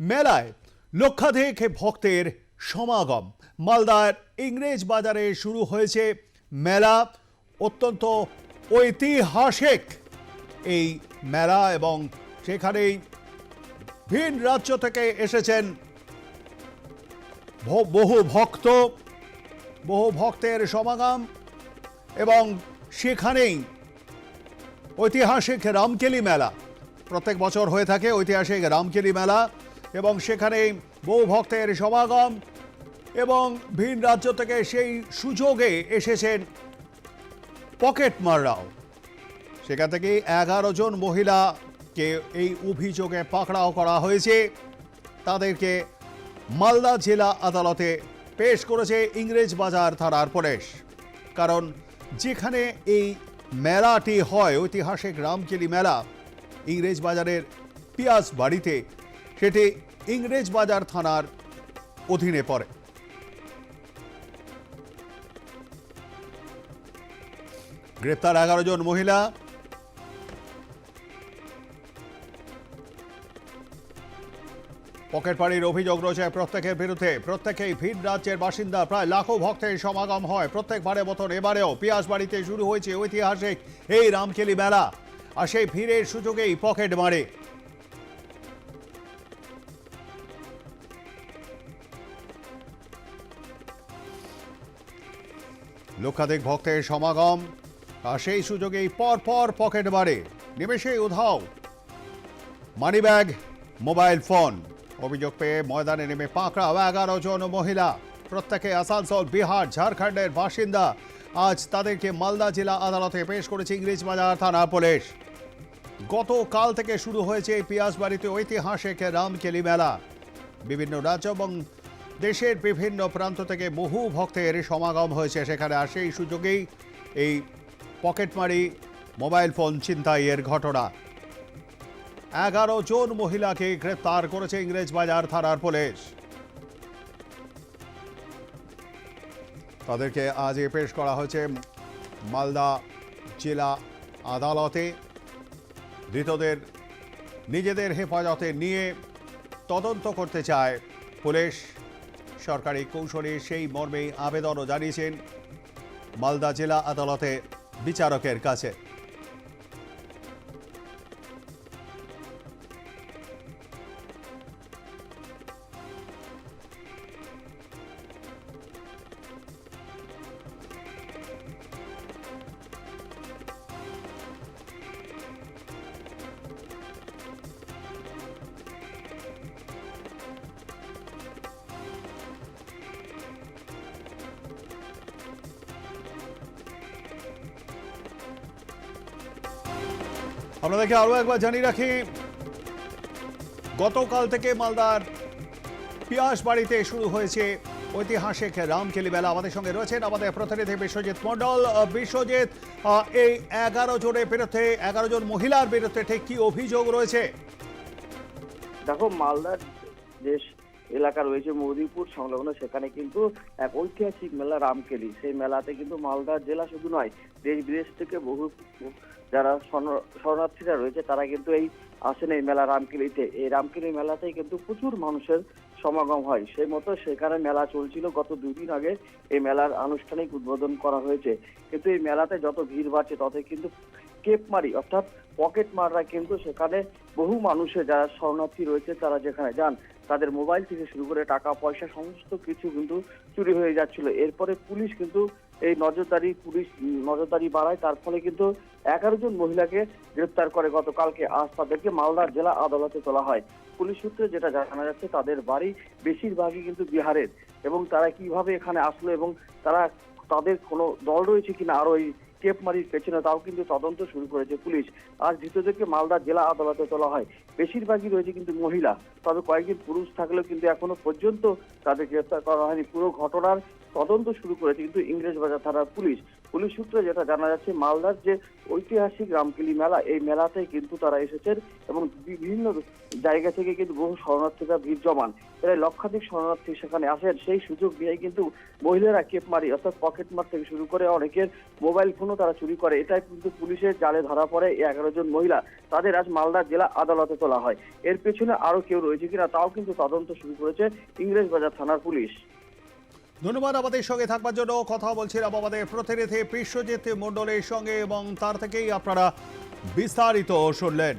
মেলায় লক্ষাধিক ভক্তের সমাগম। মালদার ইংরেজ বাজারে শুরু হয়েছে মেলা। অত্যন্ত ঐতিহাসিক এই মেলা এবং সেখানেই ভিন রাজ্য থেকে এসেছেন বহু ভক্ত, বহু ভক্তের সমাগম এবং সেখানেই ঐতিহাসিক রামকেলি মেলা। প্রত্যেক বছর হয়ে থাকে ঐতিহাসিক রামকেলি মেলা এবং সেখানে বহু ভক্তের সমাগম এবং ভিন রাজ্য থেকে সেই সুযোগে এসেছেন পকেট মাররাও। সেখান থেকে এগারো জন মহিলাকে এই অভিযোগে পাকড়াও করা হয়েছে। তাদেরকে মালদা জেলা আদালতে পেশ করেছে ইংরেজ বাজার থানার পুলিশ। কারণ যেখানে এই মেলাটি হয়, ঐতিহাসিক রামকেলি মেলা ইংরেজ বাজারের পিয়াজ বাড়িতে সেটি ইংরেজ বাজার থানার অধীনে পড়ে। গ্রেপ্তার এগারো জন মহিলা। পকেট পাড়ির অভিযোগ রয়েছে প্রত্যেকের বিরুদ্ধে। প্রত্যেকেই ভিন রাজ্যের বাসিন্দা। প্রায় লাখো ভক্তের সমাগম হয় প্রত্যেকবারের মতন। এবারেও পিয়াস বাড়িতে শুরু হয়েছে ঐতিহাসিক এই রামকেলি মেলা। আর সেই ভিড়ের সুযোগেই পকেট মারে। লক্ষাধিক ভক্তের সমাগম, আর সেই সুযোগেই পর পর পকেট মারে। নিমেষে উধাও। Money bag, mobile phone. অভিযোগ পেয়ে ময়দানে নেমে পাকড়াও এগারো জন মহিলা। প্রত্যেকে আসানসোল, বিহার, ঝাড়খণ্ডের বাসিন্দা আজ তাদেরকে মালদা জেলা আদালতে পেশ করেছে ইংরেজ বাজার থানা পুলিশ। গতকাল থেকে শুরু হয়েছে এই পিয়াসবাড়িতে ঐতিহাসিক রামকেলি মেলা। বিভিন্ন রাজ্য এবং দেশের বিভিন্ন প্রান্ত থেকে বহু ভক্তের সমাগম হয়েছে সেখানে, আর সেই সুযোগেই এই পকেটমারি মোবাইল ফোন ছিনতাইয়ের ঘটনা। এগারো জন মহিলাকে গ্রেপ্তার করেছে ইংরেজ বাজার থানার পুলিশ। তাদেরকে আজ এ পেশ করা হয়েছে মালদা জেলা আদালতে। ধৃতদের নিজেদের হেফাজতে নিয়ে তদন্ত করতে চায় পুলিশ। সরকারি কৌশলে সেই মর্মেই আবেদনও জানিয়েছেন মালদা জেলা আদালতে বিচারকের কাছে। আপনাদেরকে আরও একবার জানিয়ে রাখি, গতকাল থেকে মালদার পিয়াস বাড়িতে শুরু হয়েছে ঐতিহাসিক রামকেলি মেলা। আমাদের সঙ্গে রয়েছেন আমাদের প্রতিনিধি বিশ্বজিৎ মণ্ডল। বিশ্বজিৎ এই এগারো জনের বিরুদ্ধে, এগারো জন মহিলার বিরুদ্ধে ঠিক কি অভিযোগ রয়েছে? দেখো, মালদার যে এলাকা রয়েছে মৌদিপুর সংলগ্ন। সেখানে কিন্তু এক ঐতিহাসিক মেলা রামকেলি। সেই মেলাতে কিন্তু মালদা জেলা শুধু নয় দেশ বিদেশ থেকে বহু যারা শরণার্থীরা রয়েছে, তারা কিন্তু এই আসেন এই মেলা রামকেলিতে। এই রামকেলি মেলাতেই কিন্তু প্রচুর মানুষের সমাগম হয়। সেই মতো সেখানে মেলা চলছিল গত দুদিন আগে। এই মেলার আনুষ্ঠানিক উদ্বোধন করা হয়েছে। কিন্তু এই মেলাতে যত ভিড় বাড়ছে, ততই কিন্তু কেপমারি, অর্থাৎ পকেট মাররা কিন্তু সেখানে বহু মানুষের, যারা শরণার্থী রয়েছে, তারা যেখানে যান তাদের মোবাইল থেকে শুরু করে টাকা, পয়সা, সমস্ত কিছু কিন্তু চুরি হয়ে যাচ্ছিল। এরপরে পুলিশ কিন্তু এই নজরদারি, পুলিশ নজরদারি বাড়ায়, তার ফলে কিন্তু এগারো জন মহিলাকে গ্রেপ্তার করে গতকালকে আজ তাদেরকে মালদার জেলা আদালতে তোলা হয়। পুলিশ সূত্রে যেটা জানা যাচ্ছে, তাদের বাড়ি বেশিরভাগই কিন্তু বিহারের এবং তারা কীভাবে এখানে আসলো এবং তারা, তাদের কোনো দল রয়েছে কিনা আরও এই টেপমারির পেছনে তাও কিন্তু তদন্ত শুরু করেছে পুলিশ। আজ ধৃতদেরকে মালদা জেলা আদালতে তোলা হয়। বেশিরভাগই রয়েছে কিন্তু মহিলা। তবে কয়েকজন পুরুষ থাকলেও কিন্তু এখনও পর্যন্ত তাদের গ্রেপ্তার করা হয়নি। পুরো ঘটনার তদন্ত শুরু করেছে কিন্তু ইংরেজ বাজার থানার পুলিশ। পুলিশ সূত্রে যেটা জানা যাচ্ছে, মালদার যে ঐতিহাসিক রামকেলি মেলা, এই মেলাতে কিন্তু তারা এসেছেন এবং বিভিন্ন জায়গা থেকে কিন্তু বহু শরণার্থীরা ভিড় জমান। প্রায় লক্ষাধিক শরণার্থী সেখানে আসেন। সেই সুযোগ নিয়ে কিন্তু মহিলারা কেপ মারি, অর্থাৎ পকেট মার থেকে শুরু করে অনেকের মোবাইল ফোনও তারা চুরি করে। এটা কিন্তু পুলিশের জালে ধরা পড়ে এগারো জন মহিলা। তাদের আজ মালদা জেলা আদালতে তোলা হয়। এর পেছনে আরও কেউ রয়েছে কিনা, তাও কিন্তু তদন্ত শুরু করেছে ইংরেজবাজার থানার পুলিশ। ধন্যবাদ আমাদের সঙ্গে থাকবার জন্য। কথা বলছিলাম আমাদের প্রতিনিধি বিশ্বজিৎ মণ্ডলের সঙ্গে এবং তার থেকেই আপনারা বিস্তারিত শুনলেন।